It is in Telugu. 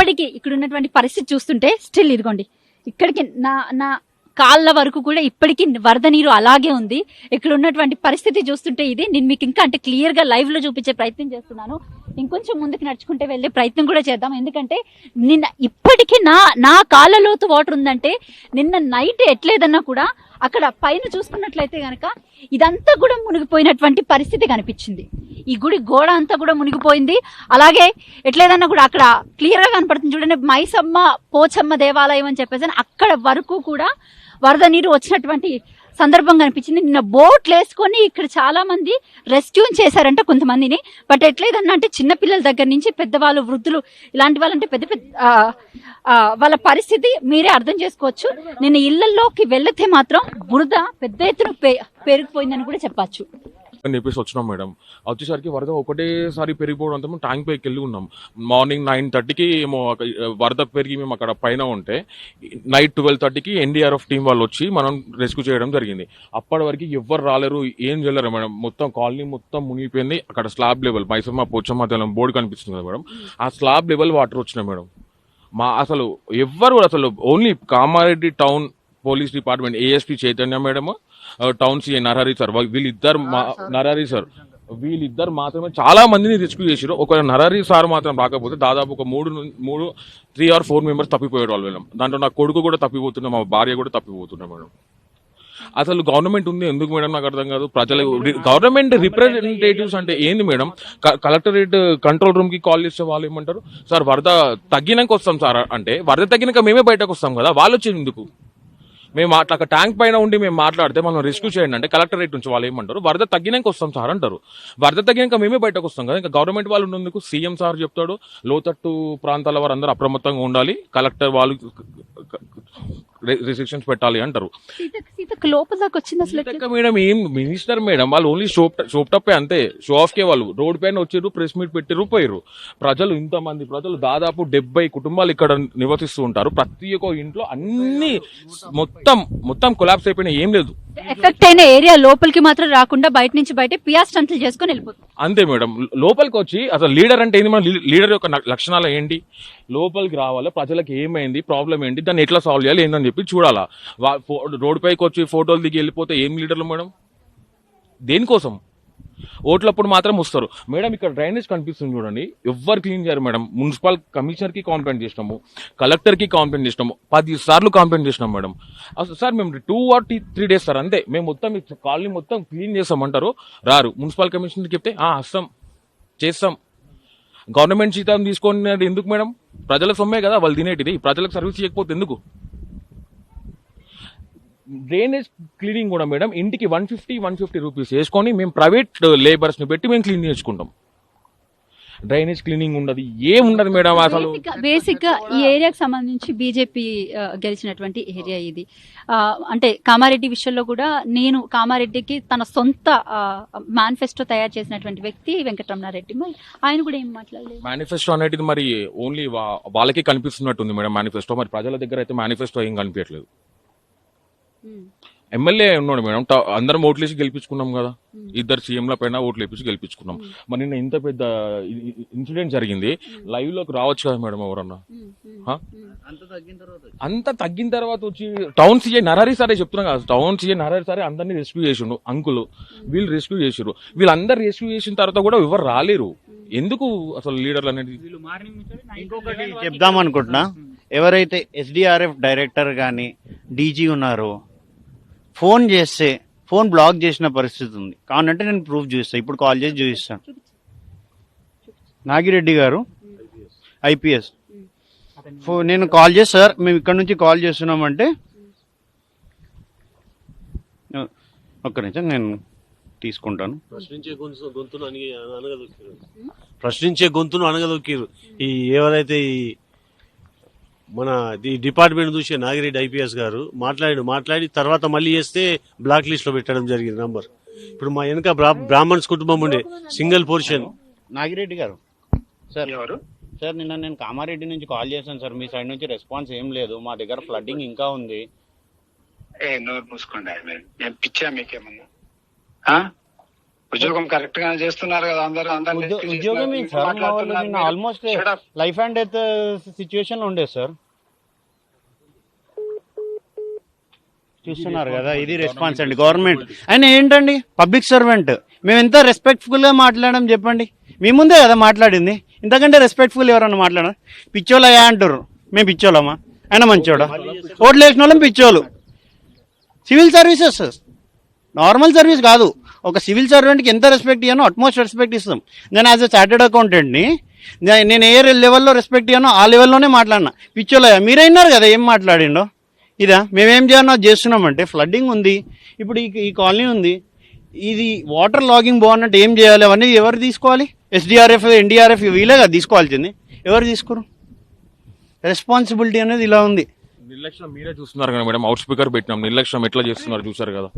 ఇప్పటికీ ఇక్కడ ఉన్నటువంటి పరిస్థితి చూస్తుంటే స్టిల్ ఇదిగోండి. ఇక్కడికి నా నా కాళ్ళ వరకు కూడా ఇప్పటికీ వరద నీరు అలాగే ఉంది. ఇక్కడ ఉన్నటువంటి పరిస్థితి చూస్తుంటే ఇది. నేను మీకు ఇంకా అంటే క్లియర్గా లైవ్లో చూపించే ప్రయత్నం చేస్తున్నాను. ఇంకొంచెం ముందుకు నడుచుకుంటే వెళ్ళే ప్రయత్నం కూడా చేద్దాం. ఎందుకంటే నిన్న ఇప్పటికీ నా నా కాళ్ళ లోతు వాటర్ ఉందంటే నిన్న నైట్ ఎట్లేదన్నా కూడా అక్కడ పైన చూసుకున్నట్లయితే గనక ఇదంతా కూడా మునిగిపోయినటువంటి పరిస్థితి కనిపించింది. ఈ గుడి గోడ అంతా కూడా మునిగిపోయింది. అలాగే ఎట్లేదన్నా కూడా అక్కడ క్లియర్గా కనపడుతుంది చూడండి మైసమ్మ పోచమ్మ దేవాలయం అని చెప్పేసి అక్కడ వరకు కూడా వరద నీరు వచ్చినటువంటి సందర్భం కనిపించింది. నిన్న బోట్లు వేసుకొని ఇక్కడ చాలా మంది రెస్క్యూ చేశారంట కొంతమందిని. బట్ ఎట్లేదన్నా అంటే చిన్నపిల్లల దగ్గర నుంచి పెద్దవాళ్ళు వృద్ధులు ఇలాంటి వాళ్ళంటే పెద్ద పెద్ద వాళ్ళ పరిస్థితి మీరే అర్థం చేసుకోవచ్చు. నిన్న ఇళ్ళలోకి వెళితే మాత్రం బురద పెద్ద ఎత్తున పే- పెరిగిపోయిందని కూడా చెప్పచ్చు. అని చెప్పేసి వచ్చినాం మేడం. వచ్చేసరికి వరద ఒకటేసారి పెరిగిపోవడంతో మేము ట్యాంక్ పైకి వెళ్ళి ఉన్నాం. మార్నింగ్ నైన్ థర్టీకి ఏమో వరద పెరిగి మేము అక్కడ పైన ఉంటే నైట్ ట్వెల్వ్ థర్టీకి ఎన్డీఆర్ఎఫ్ టీం వాళ్ళు వచ్చి మనం రెస్క్యూ చేయడం జరిగింది. అప్పటి వరకు ఎవ్వరు రాలేరు ఏం చేయలేరు మేడం. మొత్తం కాలనీ మొత్తం మునిగిపోయింది. అక్కడ స్లాబ్ లెవెల్ మైసమ్మ పోచమ్మ తెలం బోర్డు కనిపిస్తుంది కదా మేడం. ఆ స్లాబ్ లెవెల్ వాటర్ వచ్చినాయి మేడం. మా అసలు ఎవ్వరు అసలు only Kamareddy town police department ASP Chaitanya madam town CI Narahari sir వీళ్ళిద్దరు మా నరహరి సార్ వీళ్ళిద్దరు మాత్రమే చాలా మందిని రెస్క్యూ చేసారు ఒక నరహరి సార్ మాత్రం రాకపోతే దాదాపు ఒక మూడు మూడు త్రీ ఆర్ ఫోర్ మెంబర్స్ తప్పిపోయారు వాళ్ళు మేడం. దాంట్లో నా కొడుకు కూడా తప్పిపోతున్నా మా భార్య కూడా తప్పిపోతున్నా మేడం. అసలు గవర్నమెంట్ ఉంది ఎందుకు మేడం నాకు అర్థం కాదు. ప్రజల గవర్నమెంట్ రిప్రజెంటేటివ్స్ అంటే ఏంది మేడం? కలెక్టరేట్ కంట్రోల్ రూమ్కి కాల్ చేస్తే వాళ్ళు ఏమంటారు? సార్ వరద తగ్గినాక వస్తాం సార్ అంటే వరద తగ్గినాక మేమే బయటకు వస్తాం కదా వాళ్ళు వచ్చి ఎందుకు? మేము అట్లా ఒక ట్యాంక్ పైన ఉండి మేము మాట్లాడితే మనం రెస్క్యూ చేయండి అంటే కలెక్టరేట్ నుంచి వాళ్ళు ఏమంటారు వరద తగ్గినాక వస్తాం సార్ అంటారు. వరద తగ్గినాక మేమే బయటకు వస్తాం కదా. ఇంకా గవర్నమెంట్ వాళ్ళు ఉన్నందుకు సీఎం సార్ చెప్తాడు లోతట్టు ప్రాంతాల వారు అందరూ అప్రమత్తంగా ఉండాలి కలెక్టర్ వాళ్ళు రిస్ట్రిక్షన్స్ పెట్టాలి అంటారు. సీతకు లోపల దాకా వచ్చింది అసలు మేడం ఏం మినిస్టర్ మేడం వాళ్ళు ఓన్లీ షోప్ షోప్ టప్పే అంతే. షో ఆఫ్ కే వాళ్ళు. రోడ్ పైన వచ్చిర్రు ప్రెస్ మీట్ పెట్టిర్రు పోయిర్రు. ప్రజలు ఇంతమంది ప్రజలు దాదాపు డెబ్బై కుటుంబాలు ఇక్కడ నివసిస్తూ ఉంటారు. ప్రతి ఒక్క ఇంట్లో అన్ని మొత్తం మొత్తం కొలాప్స్ అయిపోయినా ఏం లేదు. ఎఫెక్ట్ అయిన ఏరియా లోపలికి మాత్రం రాకుండా బయట నుంచి బయట పియా స్టంట్లు చేసుకొని వెళ్ళిపోతుంది అంతే మేడం. లోపలికి వచ్చి అసలు లీడర్ అంటే ఏంది మన లీడర్ యొక్క లక్షణాలు ఏంటి? లోపలికి రావాలి ప్రజలకు ఏమైంది ప్రాబ్లం ఏంటి దాన్ని ఎట్లా సాల్వ్ చేయాలి ఏందని చెప్పి చూడాలా. వా- రోడ్ పైకి వచ్చి ఫోటోలు దిగి వెళ్ళిపోతే ఏం లీడర్లు మేడం? దేనికోసం? ఓట్లప్పుడు మాత్రం వస్తారు. మేడం ఇక్కడ డ్రైనేజ్ కనిపిస్తుంది చూడండి. ఎవ్వరు క్లీన్ చేయరు మేడం. మున్సిపల్ కమిషనర్కి కంప్లైంట్ చేసినాము కలెక్టర్కి కంప్లైంట్ చేసినాము పది సార్లు కంప్లైంట్ చేసినాం మేడం. అసలు సార్ మేము two or three days sir అంతే. మేము మొత్తం కాలనీ మొత్తం క్లీన్ చేస్తామంటారు. రారు. మున్సిపల్ కమిషనర్ చెప్తే వస్తాం చేస్తాం. గవర్నమెంట్ జీతం తీసుకున్నది ఎందుకు మేడం? ప్రజల సొమ్మే కదా వాళ్ళు తినేటిది. ప్రజలకు సర్వీస్ చేయకపోతే ఎందుకు? డ్రైనేజ్ క్లీనింగ్ కూడా మేడం ఇంటికి one fifty one fifty rupees వేసుకొని మేము ప్రైవేట్ లేబర్స్ని పెట్టి మేము క్లీన్ చేసుకుంటాం. డ్రైనేజ్ క్లీనింగ్ ఉండదు ఏం ఉండదు మేడం అసలు. బేసిక్గా ఈ ఏరియాకి సంబంధించి బీజేపీ గెలిచినటువంటి ఏరియా ఇది. అంటే కామారెడ్డి విషయంలో కూడా నేను కామారెడ్డికి తన సొంత మేనిఫెస్టో తయారు చేసినటువంటి వ్యక్తి వెంకటరమణారెడ్డి. మరి ఆయన కూడా ఏం మాట్లాడలేదు? మేనిఫెస్టో అనేది మరి ఓన్లీ వాళ్ళకి కనిపిస్తున్నట్టుంది మేడం మేనిఫెస్టో మరి ప్రజల దగ్గర అయితే మేనిఫెస్టో ఏం కనిపించట్లేదు. ఎమ్మెల్యే ఉన్నాడు మేడం. ట- అందరం ఓట్లేసి గెలిపించుకున్నాం కదా. ఇద్దరు సీఎంల పైన ఓట్లు వేపించి గెలిపించుకున్నాం. మరి నిన్న ఇంత పెద్ద ఇన్సిడెంట్ జరిగింది. లైవ్లోకి రావచ్చు కదా మేడం ఎవరన్నా? హా? అంత తగ్గిన తర్వాత వచ్చి టౌన్ సీఏ నరహరి సరే చెప్తున్నా కదా. టౌన్ సీఏ నరహరి సరే అందరినీ రెస్క్యూ చేసిండు అంకులు. వీళ్ళు రెస్క్యూ చేసిరు వీళ్ళందరూ రెస్క్యూ చేసిన తర్వాత కూడా ఎవరు రాలేరు. ఎందుకు అసలు లీడర్లు అనేది? ఇంకొకటి చెప్దాం అనుకుంటున్నా. ఎవరైతే ఎస్డిఆర్ఎఫ్ డైరెక్టర్ కానీ డీజీ ఉన్నారో ఫోన్ చేస్తే ఫోన్ బ్లాక్ చేసిన పరిస్థితి ఉంది. కానంటే నేను ప్రూఫ్ చూపిస్తాను ఇప్పుడు కాల్ చేసి చూపిస్తాను నాగిరెడ్డి గారు ఐపీఎస్. ఫో- నేను కాల్ చేసి సార్ మేము ఇక్కడ నుంచి కాల్ చేస్తున్నామంటే ఒక్క నిమిషం నేను తీసుకుంటాను. ప్రశ్నించే గొంతును ప్రశ్నించే గొంతును అనగదొక్కిరు. ఈ ఎవరైతే ఈ మన ఈ డిపార్ట్మెంట్ చూసే నాగిరెడ్డి ఐపీఎస్ గారు మాట్లాడి మాట్లాడి తర్వాత మళ్ళీ చేస్తే బ్లాక్ లిస్ట్లో పెట్టడం జరిగింది నంబర్. ఇప్పుడు మా వెనక బ్రా- బ్రాహ్మణ్స్ కుటుంబం ఉండే సింగిల్ పోర్షన్. నాగిరెడ్డి గారు. సార్ ఎవరు? సార్ నిన్న నేను కామారెడ్డి నుంచి కాల్ చేశాను సార్. మీ సైడ్ నుంచి రెస్పాన్స్ ఏం లేదు. మా దగ్గర ఫ్లడ్డింగ్ ఇంకా ఉంది. ఏ నోరు మూసుకోండి ఆయన నేను పిచ్చా మీకేమన్నా? ఉద్యోగం కరెక్ట్ గానే చేస్తున్నారు కదా అందరూ ఉద్యోగం. Almost. Life and death situation ఉండే సార్. చూస్తున్నారు కదా ఇది రెస్పాన్స్ అండి గవర్నమెంట్ ఆయన ఏంటండి? పబ్లిక్ సర్వెంట్ మేము ఎంత రెస్పెక్ట్ఫుల్గా మాట్లాడడం చెప్పండి. మీ ముందే కదా మాట్లాడింది. ఇంతకంటే రెస్పెక్ట్ఫుల్ ఎవరన్నా మాట్లాడారు? పిచ్చోళ్ళయా అంటారు మేము పిచ్చోళ్ళమా? ఆయన మంచోడా? ఓట్లు వేసిన వాళ్ళం పిచ్చోళ్ళు. సివిల్ సర్వీసెస్ నార్మల్ సర్వీస్ కాదు. ఒక సివిల్ సర్వెంట్కి ఎంత రెస్పెక్ట్ ఇయ్యానో అట్మోస్ట్ రెస్పెక్ట్ ఇస్తాం. నేను యాజ్ అ చార్టెడ్ అకౌంటెంట్ని నేను ఏ లెవెల్లో రెస్పెక్ట్ ఇయ్యానో ఆ లెవెల్లోనే మాట్లాడినా. పిచ్చోలయ్య మీరైనారు కదా ఏం మాట్లాడిండో? ఇదా మేమేం చేయాలో చేస్తున్నామంటే ఫ్లడ్డింగ్ ఉంది ఇప్పుడు ఈ ఈ కాలనీ ఉంది. ఇది వాటర్ లాగింగ్ బాగున్నట్టు ఏం చేయాలి? అవన్నీ ఎవరు తీసుకోవాలి? ఎస్డిఆర్ఎఫ్ ఎన్డీఆర్ఎఫ్ వీలే కదా తీసుకోవాల్సింది. ఎవరు తీసుకోరు? రెస్పాన్సిబిలిటీ అనేది ఇలా ఉంది. నిర్లక్ష్యం మీరే చూస్తున్నారు కదా మేడం. అవుట్ స్పీకర్ పెట్టినాం. నిర్లక్ష్యం ఎట్లా చేస్తున్నారు చూసారు కదా.